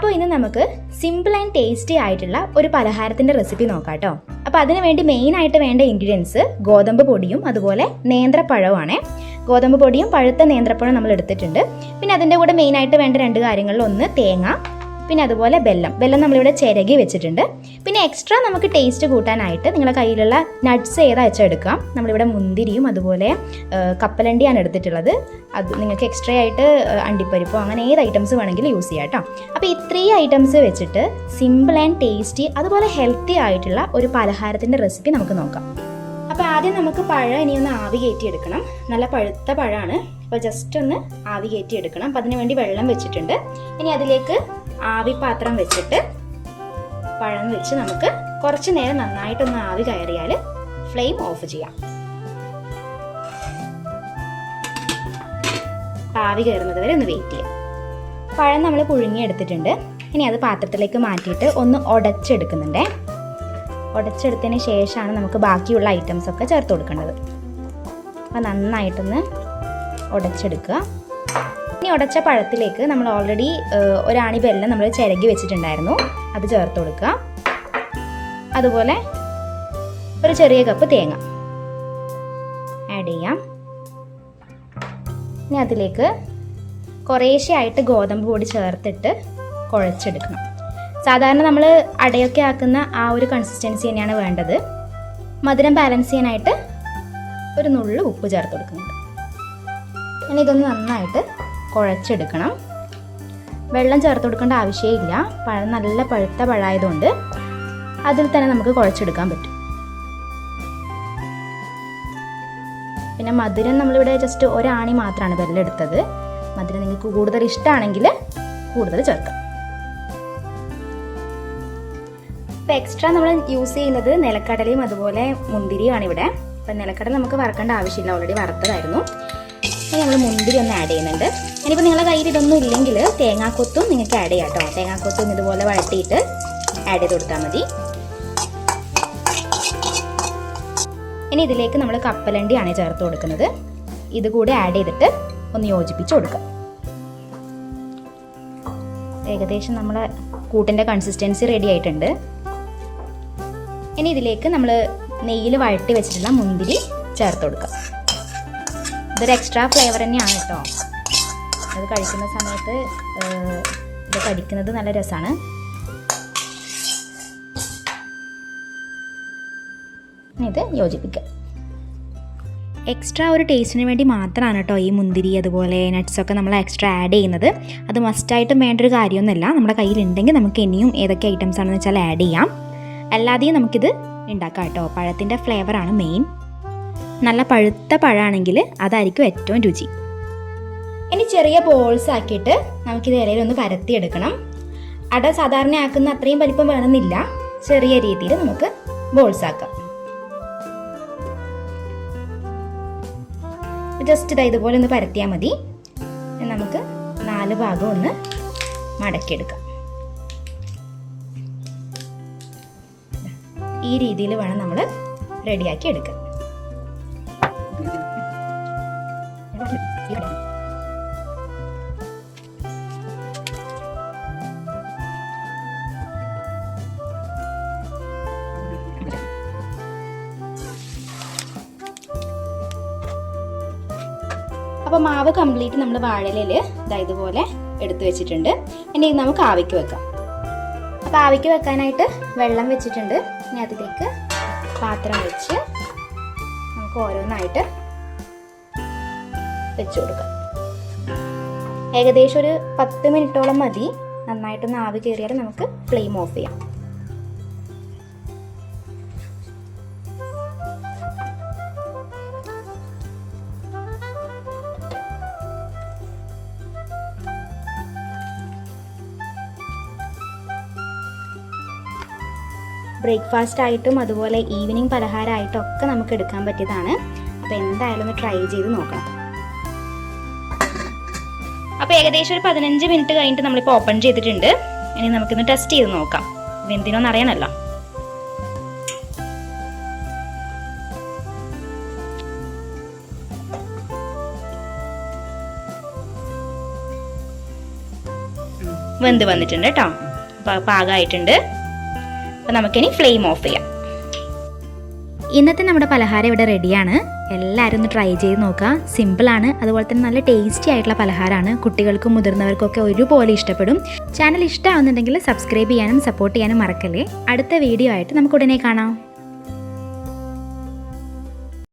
അപ്പോൾ ഇന്ന് നമുക്ക് സിമ്പിൾ ആൻഡ് ടേസ്റ്റി ആയിട്ടുള്ള ഒരു പലഹാരത്തിന്റെ റെസിപ്പി നോക്കാം കേട്ടോ അപ്പോൾ അതിന് വേണ്ടി മെയിൻ ആയിട്ട് വേണ്ട ഇൻഗ്രീഡിയൻസ് ഗോതമ്പ് പൊടിയും അതുപോലെ നേന്ത്രപ്പഴവുമാണ്. ഗോതമ്പ് പൊടിയും പഴുത്ത നേന്ത്രപ്പഴം നമ്മൾ എടുത്തിട്ടുണ്ട്. പിന്നെ അതിന്റെ കൂടെ മെയിനായിട്ട് വേണ്ട രണ്ട് കാര്യങ്ങളിൽ ഒന്ന് തേങ്ങ പിന്നെ അതുപോലെ ബെല്ലം. ബെല്ലം നമ്മളിവിടെ ചിരകി വെച്ചിട്ടുണ്ട്. പിന്നെ എക്സ്ട്രാ നമുക്ക് ടേസ്റ്റ് കൂട്ടാനായിട്ട് നിങ്ങളുടെ കയ്യിലുള്ള നട്ട്സ് ഏതാ വെച്ചാൽ എടുക്കാം. നമ്മളിവിടെ മുന്തിരിയും അതുപോലെ കപ്പലണ്ടിയാണ് എടുത്തിട്ടുള്ളത്. അത് നിങ്ങൾക്ക് എക്സ്ട്രാ ആയിട്ട് അണ്ടിപ്പരിപ്പോ അങ്ങനെ ഏത് ഐറ്റംസ് വേണമെങ്കിലും യൂസ് ചെയ്യാം കേട്ടോ. അപ്പോൾ ഇത്രയും ഐറ്റംസ് വെച്ചിട്ട് സിമ്പിൾ ആൻഡ് ടേസ്റ്റി അതുപോലെ ഹെൽത്തി ആയിട്ടുള്ള ഒരു പലഹാരത്തിന്റെ റെസിപ്പി നമുക്ക് നോക്കാം. അപ്പോൾ ആദ്യം നമുക്ക് പഴം ഇനി ഒന്ന് ആവി കയറ്റി എടുക്കണം. നല്ല പഴുത്ത പഴമാണ്. അപ്പോൾ ജസ്റ്റ് ഒന്ന് ആവി കയറ്റി എടുക്കണം. അപ്പോൾ അതിന് വേണ്ടി വെള്ളം വെച്ചിട്ടുണ്ട്. ഇനി അതിലേക്ക് ആവി പാത്രം വെച്ചിട്ട് പഴം വെച്ച് നമുക്ക് കുറച്ച് നേരം നന്നായിട്ടൊന്ന് ആവി കയറിയാൽ ഫ്ലെയിം ഓഫ് ചെയ്യാം. ആവി കയറുന്നത് വരെ ഒന്ന് വെയിറ്റ് ചെയ്യാം. പഴം നമ്മൾ പുഴുങ്ങിയെടുത്തിട്ടുണ്ട്. ഇനി അത് പാത്രത്തിലേക്ക് മാറ്റിയിട്ട് ഒന്ന് ഉടച്ചെടുക്കുന്നുണ്ടേ ഉടച്ചെടുത്തതിന് ശേഷമാണ് നമുക്ക് ബാക്കിയുള്ള ഐറ്റംസ് ഒക്കെ ചേർത്ത് കൊടുക്കേണ്ടത്. അപ്പോൾ നന്നായിട്ടൊന്ന് ഉടച്ചെടുക്കുക ഉടച്ച പഴത്തിലേക്ക് നമ്മൾ ഓൾറെഡി ഒരാണി വെല്ലം നമ്മൾ ചിരകി വെച്ചിട്ടുണ്ടായിരുന്നു. അത് ചേർത്ത് കൊടുക്കുക. അതുപോലെ ഒരു ചെറിയ കപ്പ് തേങ്ങ ആഡ് ചെയ്യാം. ഇനി അതിലേക്ക് കുറേശ്ശെ ആയിട്ട് ഗോതമ്പ് പൊടി ചേർത്തിട്ട് കുഴച്ചെടുക്കണം. സാധാരണ നമ്മൾ അടയൊക്കെ ആക്കുന്ന ആ ഒരു കൺസിസ്റ്റൻസി തന്നെയാണ് വേണ്ടത്. മധുരം ബാലൻസ് ചെയ്യാനായിട്ട് ഒരു നുള്ളു ഉപ്പ് ചേർത്ത് കൊടുക്കുന്നുണ്ട്. ഇനി ഇതൊന്ന് നന്നായിട്ട് കുഴച്ചെടുക്കണം. വെള്ളം ചേർത്ത് കൊടുക്കേണ്ട ആവശ്യമില്ല. പഴം നല്ല പഴുത്ത പഴമായതുകൊണ്ട് അതിൽ തന്നെ നമുക്ക് കുഴച്ചെടുക്കാൻ പറ്റും. പിന്നെ മധുരം നമ്മളിവിടെ ജസ്റ്റ് ഒരാണി മാത്രമാണ് വെല്ലെടുത്തത് മധുരം നിങ്ങൾക്ക് കൂടുതൽ ഇഷ്ടമാണെങ്കിൽ കൂടുതൽ ചേർക്കാം. ഇപ്പം എക്സ്ട്രാ നമ്മൾ യൂസ് ചെയ്യുന്നത് നിലക്കടലയും അതുപോലെ മുന്തിരിയുമാണ് ഇവിടെ. അപ്പം നിലക്കടല നമുക്ക് വറക്കേണ്ട ആവശ്യമില്ല. ഓൾറെഡി വറുത്തതായിരുന്നു. ഇനി നമ്മൾ മുന്തിരി ഒന്ന് ആഡ് ചെയ്യുന്നുണ്ട്. ഇനിയിപ്പോൾ നിങ്ങളുടെ കയ്യിൽ ഇതൊന്നും ഇല്ലെങ്കിൽ തേങ്ങാക്കൊത്തും നിങ്ങൾക്ക് ആഡ് ചെയ്യാം കേട്ടോ തേങ്ങാക്കൊത്തും ഇതുപോലെ വഴട്ടിയിട്ട് ആഡ് ചെയ്ത് കൊടുത്താൽ മതി. ഇനി ഇതിലേക്ക് നമ്മൾ കപ്പലണ്ടിയാണ് ചേർത്ത് കൊടുക്കുന്നത്. ഇത് കൂടി ആഡ് ചെയ്തിട്ട് ഒന്ന് യോജിപ്പിച്ച് കൊടുക്കാം. ഏകദേശം നമ്മളെ കൂട്ടിന്റെ കൺസിസ്റ്റൻസി റെഡി ആയിട്ടുണ്ട്. ഇനി ഇതിലേക്ക് നമ്മൾ നെയ്യിൽ വഴട്ടി വെച്ചിട്ടുള്ള മുന്തിരി ചേർത്ത് കൊടുക്കുക ഇതൊരു എക്സ്ട്രാ ഫ്ലേവർ തന്നെയാണ് കേട്ടോ അത് കഴിക്കുന്ന സമയത്ത് ഇത് കടിക്കുന്നത് നല്ല രസമാണ് ഇത് യോജിപ്പിക്കുക എക്സ്ട്രാ ഒരു ടേസ്റ്റിന് വേണ്ടി മാത്രമാണ് കേട്ടോ ഈ മുന്തിരി അതുപോലെ നട്ട്സൊക്കെ നമ്മൾ എക്സ്ട്രാ ആഡ് ചെയ്യുന്നത്. അത് മസ്റ്റായിട്ടും വേണ്ട ഒരു കാര്യമൊന്നുമല്ല. നമ്മുടെ കയ്യിലുണ്ടെങ്കിൽ നമുക്ക് ഇനിയും ഏതൊക്കെ ഐറ്റംസ് ആണെന്ന് വെച്ചാൽ ആഡ് ചെയ്യാം. അല്ലാതെയും നമുക്കിത് ഉണ്ടാക്കാം കേട്ടോ പഴത്തിന്റെ ഫ്ലേവറാണ് മെയിൻ നല്ല പഴുത്ത പഴമാണെങ്കിൽ അതായിരിക്കും ഏറ്റവും രുചി. ഇനി ചെറിയ ബോൾസ് ആക്കിയിട്ട് നമുക്കിത് ഇലയിൽ ഒന്ന് പരത്തിയെടുക്കണം. അട സാധാരണ ആക്കുന്ന അത്രയും വലിപ്പം വേണമെന്നില്ല. ചെറിയ രീതിയിൽ നമുക്ക് ബോൾസ് ആക്കാം. ജസ്റ്റ് ഇതാ ഇതുപോലെ ഒന്ന് പരത്തിയാൽ മതി. നമുക്ക് നാല് ഭാഗം ഒന്ന് മടക്കിയെടുക്കാം. ഈ രീതിയിൽ വേണം നമ്മൾ റെഡിയാക്കി എടുക്കാൻ. അപ്പോൾ മാവ് കംപ്ലീറ്റ് നമ്മൾ വാഴലയിൽ ഇതാ ഇതുപോലെ എടുത്തു വെച്ചിട്ടുണ്ട്. ഇനി നമുക്ക് ആവിക്ക് വെക്കാം. അപ്പോൾ ആവിക്ക് വെക്കാനായിട്ട് വെള്ളം വെച്ചിട്ടുണ്ട്. ഇനി അതിലേക്ക് പാത്രം വെച്ച് നമുക്ക് ഓരോന്നായിട്ട് വെച്ച് കൊടുക്കാം. ഏകദേശം ഒരു പത്ത് മിനിറ്റോളം മതി. നന്നായിട്ടൊന്ന് ആവി കയറിയാൽ നമുക്ക് ഫ്ലെയിം ഓഫ് ചെയ്യാം. ബ്രേക്ക്ഫാസ്റ്റ് ആയിട്ടും അതുപോലെ ഈവനിങ് പലഹാരമായിട്ടും ഒക്കെ നമുക്ക് എടുക്കാൻ പറ്റിയതാണ്. അപ്പോൾ എന്തായാലും ഒന്ന് ട്രൈ ചെയ്ത് നോക്കണം. അപ്പോൾ ഏകദേശം ഒരു പതിനഞ്ച് മിനിറ്റ് കഴിഞ്ഞിട്ട് നമ്മളിപ്പോൾ ഓപ്പൺ ചെയ്തിട്ടുണ്ട്. ഇനി നമുക്കിന്ന് ടെസ്റ്റ് ചെയ്ത് നോക്കാം. എന്തിനോന്ന് അറിയാനല്ലോ. വെന്ത് വന്നിട്ടുണ്ട് കേട്ടോ. പാകമായിട്ടുണ്ട് അപ്പോൾ നമുക്കിനി ഫ്ലെയിം ഓഫ് ചെയ്യാം. ഇന്നത്തെ നമ്മുടെ പലഹാരം ഇവിടെ റെഡിയാണ് എല്ലാവരും ഒന്ന് ട്രൈ ചെയ്ത് നോക്കുക. സിമ്പിളാണ് അതുപോലെ തന്നെ നല്ല ടേസ്റ്റി ആയിട്ടുള്ള പലഹാരമാണ്. കുട്ടികൾക്കും മുതിർന്നവർക്കൊക്കെ ഒരുപോലെ ഇഷ്ടപ്പെടും. ചാനൽ ഇഷ്ടമാവുന്നുണ്ടെങ്കിൽ സബ്സ്ക്രൈബ് ചെയ്യാനും സപ്പോർട്ട് ചെയ്യാനും മറക്കല്ലേ? അടുത്ത വീഡിയോ ആയിട്ട് നമുക്ക് ഉടനെ കാണാം.